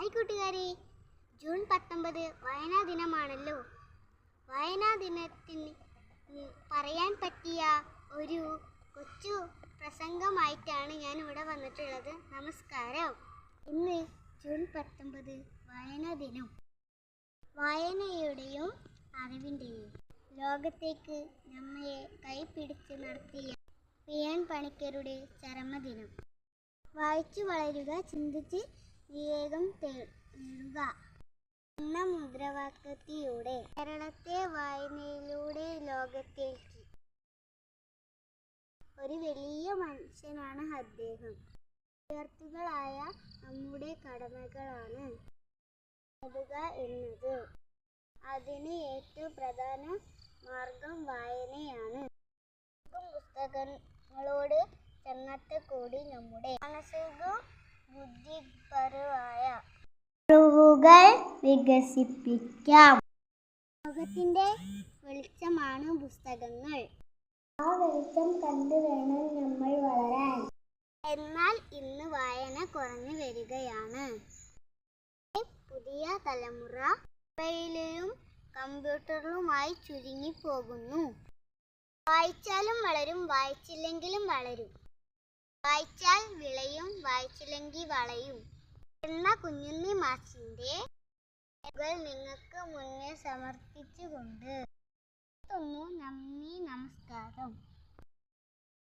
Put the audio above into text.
Hi കൂട്ടുകാരെ. June പത്തൊമ്പത് വായനാ ദിനമാണല്ലോ. വായനാ ദിനത്തിന് പറയാൻ പറ്റിയ ഒരു കൊച്ചു പ്രസംഗമായിട്ടാണ് ഞാൻ ഇവിടെ വന്നിട്ടുള്ളത്. നമസ്കാരം. ഇന്ന് ജൂൺ പത്തൊമ്പത് വായനാ ദിനം. വായനയുടെയും അറിവിന്റെയും ലോകത്തേക്ക് നമ്മെ കൈപിടിച്ച് നടത്തിയ പി എൻ പണിക്കരുടെ ചരമദിനം. വായിച്ചു വളരുക ചിന്തിച്ച് വിവേകം നേടുക എന്ന മുദ്രാവാക്യത്തിലൂടെ കേരളത്തെ വായനയിലൂടെ ലോകത്തേക്ക് ഒരു വലിയ മനുഷ്യനാണ് അദ്ദേഹം. വിദ്യാർത്ഥികളായ നമ്മുടെ കടമകളാണ് നേടുക എന്നത്. അതിന് ഏറ്റവും പ്രധാന മാർഗം വായനയാണ്. പുസ്തകങ്ങളോട് ചങ്ങാത്തക്കൂടി നമ്മുടെ. മാനസിക ബുദ്ധിപരമായ അറിവുകൾ വികസിപ്പിക്കാം. ലോകത്തിന്റെ വെളിച്ചമാണ് പുസ്തകങ്ങൾ. ആ വെളിച്ചം കണ്ടു വേണം നമ്മൾ വളരാൻ. എന്നാൽ ഇന്ന് വായന കുറഞ്ഞു വരികയാണ്. പുതിയ തലമുറ മൊബൈലിലും കമ്പ്യൂട്ടറിലുമായി ചുരുങ്ങിപ്പോകുന്നു. വായിച്ചാലും വളരും വായിച്ചില്ലെങ്കിലും വളരും. വായിച്ചാൽ വിളയും വായിച്ചില്ലെങ്കിൽ വളയും എന്ന കുഞ്ഞുണ്ണി മാഷിന്റെ നിങ്ങൾക്ക് മുന്നേ സമർപ്പിച്ചുകൊണ്ട്. നന്ദി നമസ്കാരം